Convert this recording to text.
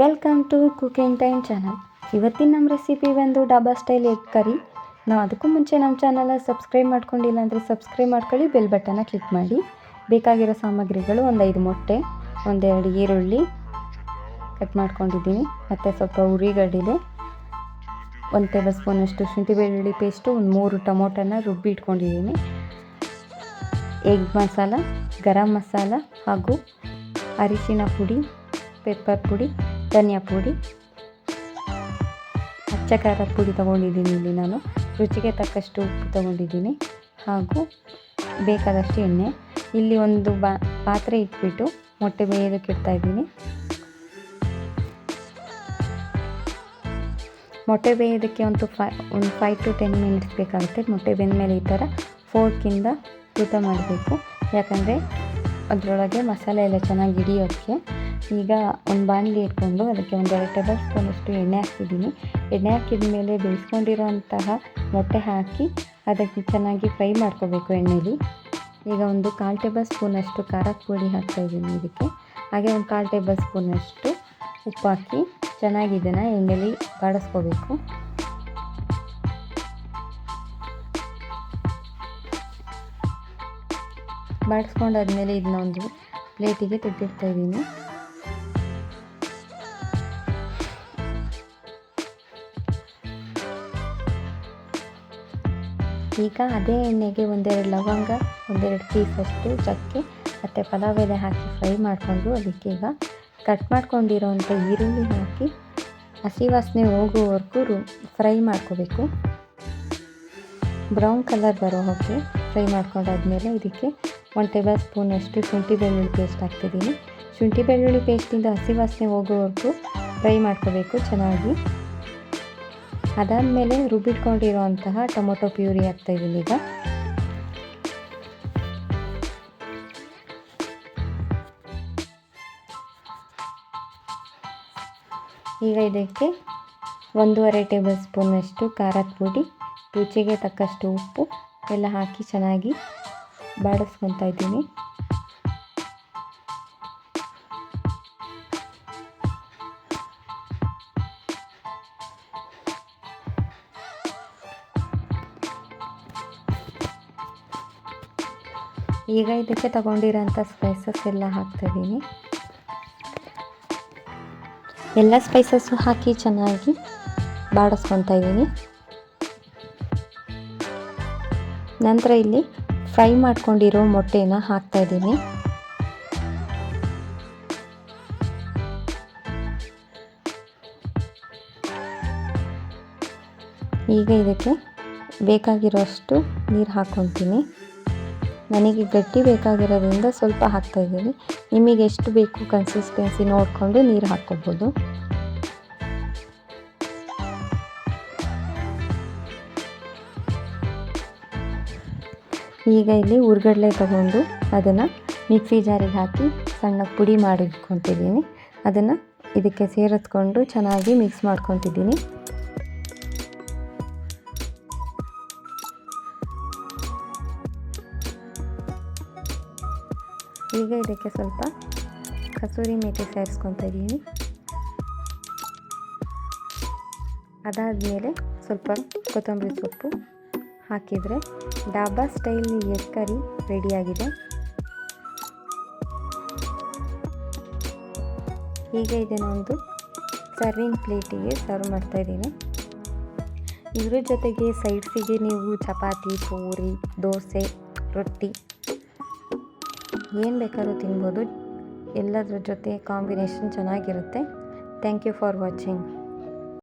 Welcome to cooking time channel ಇವತ್ತಿನ ನಮ್ಮ recipe ಬಂದು ಡಾಬಾ ಸ್ಟೈಲ್ ಎಗ್ ಕರಿ ನಾವು ಅದಕ್ಕೂ ಮುಂಚೆ ನಮ್ಮ ಚಾನಲ್ ಸಬ್ಸ್ಕ್ರೈಬ್ ಮಾಡ್ಕೊಂಡಿಲ್ಲ ಅಂದರೆ ಸಬ್ಸ್ಕ್ರೈಬ್ ಮಾಡ್ಕೊಳ್ಳಿ ಬೆಲ್ ಬಟನ್ನ ಕ್ಲಿಕ್ ಮಾಡಿ. ಬೇಕಾಗಿರೋ ಸಾಮಗ್ರಿಗಳು ಒಂದು ಐದು ಮೊಟ್ಟೆ ಒಂದೆರಡು ಈರುಳ್ಳಿ ಕಟ್ ಮಾಡ್ಕೊಂಡಿದ್ದೀನಿ. ಮತ್ತು ಸ್ವಲ್ಪ ಉರಿಗಡ್ಡಿದೆ. ಒಂದು ಟೇಬಲ್ ಸ್ಪೂನಷ್ಟು ಶುಂಠಿ ಬೆಳ್ಳುಳ್ಳಿ ಪೇಸ್ಟು ಒಂದು ಮೂರು ಟೊಮೊಟೊನ ರುಬ್ಬಿ ಇಟ್ಕೊಂಡಿದ್ದೀನಿ. ಎಗ್ ಮಸಾಲ, ಗರಂ ಮಸಾಲ ಹಾಗೂ ಅರಿಶಿನ ಪುಡಿ ಪೆಪ್ಪರ್ ಪುಡಿ. ಧನಿಯಾ ಪುಡಿ ಅಚ್ಚ ಖಾರದ ಪುಡಿ ತೊಗೊಂಡಿದ್ದೀನಿ ಇಲ್ಲಿ ನಾನು. ರುಚಿಗೆ ತಕ್ಕಷ್ಟು ಉಪ್ಪು ತೊಗೊಂಡಿದ್ದೀನಿ ಹಾಗೂ ಬೇಕಾದಷ್ಟು ಎಣ್ಣೆ. ಇಲ್ಲಿ ಒಂದು ಬಾ, ಪಾತ್ರೆ ಇಟ್ಬಿಟ್ಟು ಮೊಟ್ಟೆ ಬೇಯೋದಕ್ಕೆ ಇಡ್ತಾಯಿದ್ದೀನಿ ಮೊಟ್ಟೆ ಬೇಯೋದಕ್ಕೆ ಒಂದು ಫೈ, ಒಂದು ಫೈವ್ ಟು ಟೆನ್ ಮಿನಿಟ್ಸ್ ಬೇಕಾಗುತ್ತೆ. ಮೊಟ್ಟೆ ಬೆಂದ ಮೇಲೆ ಈ ಥರ ಫೋರ್ಕಿಂದ ಊಟ ಮಾಡಬೇಕು. ಯಾಕಂದರೆ ಅದರೊಳಗೆ ಮಸಾಲೆ ಎಲ್ಲ ಚೆನ್ನಾಗಿ ಹಿಡಿಯೋಕ್ಕೆ ಈಗ ಒಂದು ಬಾಣಲಿ ಇಟ್ಕೊಂಡು ಅದಕ್ಕೆ ಒಂದು ಎರಡು ಟೇಬಲ್ ಸ್ಪೂನಷ್ಟು ಎಣ್ಣೆ ಹಾಕಿದ್ದೀನಿ ಎಣ್ಣೆ ಹಾಕಿದ ಮೇಲೆ ಬೇಯಿಸ್ಕೊಂಡಿರೋಂತಹ ಮೊಟ್ಟೆ ಹಾಕಿ ಅದಕ್ಕೆ ಚೆನ್ನಾಗಿ ಫ್ರೈ ಮಾಡ್ಕೋಬೇಕು ಎಣ್ಣೆಲಿ. ಈಗ ಒಂದು ಕಾಲು ಟೇಬಲ್ ಸ್ಪೂನಷ್ಟು ಖಾರ ಪುಡಿ ಹಾಕ್ತಾಯಿದ್ದೀನಿ ಇದಕ್ಕೆ. ಹಾಗೆ ಒಂದು ಕಾಲು ಟೇಬಲ್ ಸ್ಪೂನಷ್ಟು ಉಪ್ಪು ಹಾಕಿ ಚೆನ್ನಾಗಿ ಇದನ್ನು ಎಣ್ಣೆಲಿ ಬಾಡಿಸ್ಕೋಬೇಕು. ಬಾಡಿಸ್ಕೊಂಡಾದ್ಮೇಲೆ ಇದನ್ನ ಒಂದು ಪ್ಲೇಟಿಗೆ ತೆಗೆದಿಡ್ತಾ ಈಗ ಅದೇ ಎಣ್ಣೆಗೆ ಒಂದೆರಡು ಲವಂಗ, ಒಂದೆರಡು ಪೀಸಷ್ಟು ಚಕ್ಕೆ ಮತ್ತು ಪಲಾವ್ ಎಲೆ ಹಾಕಿ ಫ್ರೈ ಮಾಡಿಕೊಂಡು ಅದಕ್ಕೆ ಈಗ ಕಟ್ ಮಾಡ್ಕೊಂಡಿರೋವಂಥ ಈರುಳ್ಳಿ ಹಾಕಿ ಹಸಿ ವಾಸನೆ ಹೋಗುವವರೆಗೂ ರು, ಫ್ರೈ ಮಾಡ್ಕೋಬೇಕು. ಬ್ರೌನ್ ಕಲರ್ ಬರೋ ಹಾಗೆ ಫ್ರೈ ಮಾಡ್ಕೊಂಡಾದ್ಮೇಲೆ ಇದಕ್ಕೆ ಒಂದು ಟೇಬಲ್ ಸ್ಪೂನಷ್ಟು ಶುಂಠಿ ಬೆಳ್ಳುಳ್ಳಿ ಪೇಸ್ಟ್ ಹಾಕ್ತಿದ್ದೀನಿ. ಶುಂಠಿ ಬೆಳ್ಳುಳ್ಳಿ ಪೇಸ್ಟಿಂದ ಹಸಿ ವಾಸನೆ ಹೋಗೋವರೆಗೂ ಫ್ರೈ ಮಾಡ್ಕೋಬೇಕು ಚೆನ್ನಾಗಿ. ಅದಾದಮೇಲೆ ರುಬ್ಬಿಟ್ಕೊಂಡಿರೋಂತಹ ಟೊಮೊಟೊ ಪ್ಯೂರಿ ಹಾಕ್ತಾಯಿದ್ದೀನಿ ಈಗ. ಈಗ ಇದಕ್ಕೆ ಒಂದೂವರೆ ಟೇಬಲ್ ಸ್ಪೂನಷ್ಟು ಖಾರದ ಪುಡಿ, ರುಚಿಗೆ ತಕ್ಕಷ್ಟು ಉಪ್ಪು, ಎಲ್ಲ ಹಾಕಿ ಚೆನ್ನಾಗಿ ಬಾಡಿಸ್ಕೊತಾ ಇದ್ದೀನಿ. ಈಗ ಇದಕ್ಕೆ ತಗೊಂಡಿರೋಂಥ ಸ್ಪೈಸಸ್ ಎಲ್ಲ ಹಾಕ್ತಾಯಿದ್ದೀನಿ ಎಲ್ಲ ಸ್ಪೈಸಸ್ಸು ಹಾಕಿ ಚೆನ್ನಾಗಿ ಬಾಡಿಸ್ಕೊತಾ ಇದ್ದೀನಿ. ನಂತರ ಇಲ್ಲಿ ಫ್ರೈ ಮಾಡ್ಕೊಂಡಿರೋ ಮೊಟ್ಟೆನ ಹಾಕ್ತಾಯಿದ್ದೀನಿ ಈಗ ಇದಕ್ಕೆ ಬೇಕಾಗಿರೋಷ್ಟು ನೀರು ಹಾಕ್ಕೊತೀನಿ ನನಗೆ ಗಟ್ಟಿ ಬೇಕಾಗಿರೋದ್ರಿಂದ ಸ್ವಲ್ಪ ಹಾಕ್ತಾಯಿದ್ದೀನಿ ನಿಮಗೆ ಎಷ್ಟು ಬೇಕು ಕನ್ಸಿಸ್ಟೆನ್ಸಿ ನೋಡಿಕೊಂಡು ನೀರು ಹಾಕ್ಕೋಬೋದು. ಈಗ ಇಲ್ಲಿ ಹುರ್ಗಡ್ಲೆ ತಗೊಂಡು ಅದನ್ನು ಮಿಕ್ಸಿ ಜಾರಿಗೆ ಹಾಕಿ ಸಣ್ಣ ಪುಡಿ ಮಾಡಿ ಇಟ್ಕೊತಿದ್ದೀನಿ ಅದನ್ನು ಇದಕ್ಕೆ ಸೇರಿಸ್ಕೊಂಡು ಚೆನ್ನಾಗಿ ಮಿಕ್ಸ್ ಮಾಡ್ಕೊತಿದ್ದೀನಿ. ಈಗ ಇದಕ್ಕೆ ಸ್ವಲ್ಪ ಕಸೂರಿ ಮೇಥಿ ಸೇರಿಸ್ಕೊತಾ ಇದ್ದೀನಿ ಅದಾದಮೇಲೆ ಸ್ವಲ್ಪ ಕೊತ್ತಂಬರಿ ಸೊಪ್ಪು ಹಾಕಿದರೆ ಡಾಬಾ ಸ್ಟೈಲ್ ಎಗ್ ಕರಿ ರೆಡಿಯಾಗಿದೆ. ಈಗ ಇದನ್ನು ಒಂದು ಸರ್ವಿಂಗ್ ಪ್ಲೇಟಿಗೆ ಸರ್ವ್ ಮಾಡ್ತಾಯಿದ್ದೀನಿ ಇದ್ರ ಜೊತೆಗೆ ಸೈಡ್ಸಿಗೆ ನೀವು ಚಪಾತಿ, ಪೂರಿ, ದೋಸೆ, ರೊಟ್ಟಿ ಏನು ಬೇಕಾದ್ರೂ ತಿನ್ಬೋದು. ಎಲ್ಲದರ ಜೊತೆ ಕಾಂಬಿನೇಷನ್ ಚೆನ್ನಾಗಿರುತ್ತೆ. Thank you for watching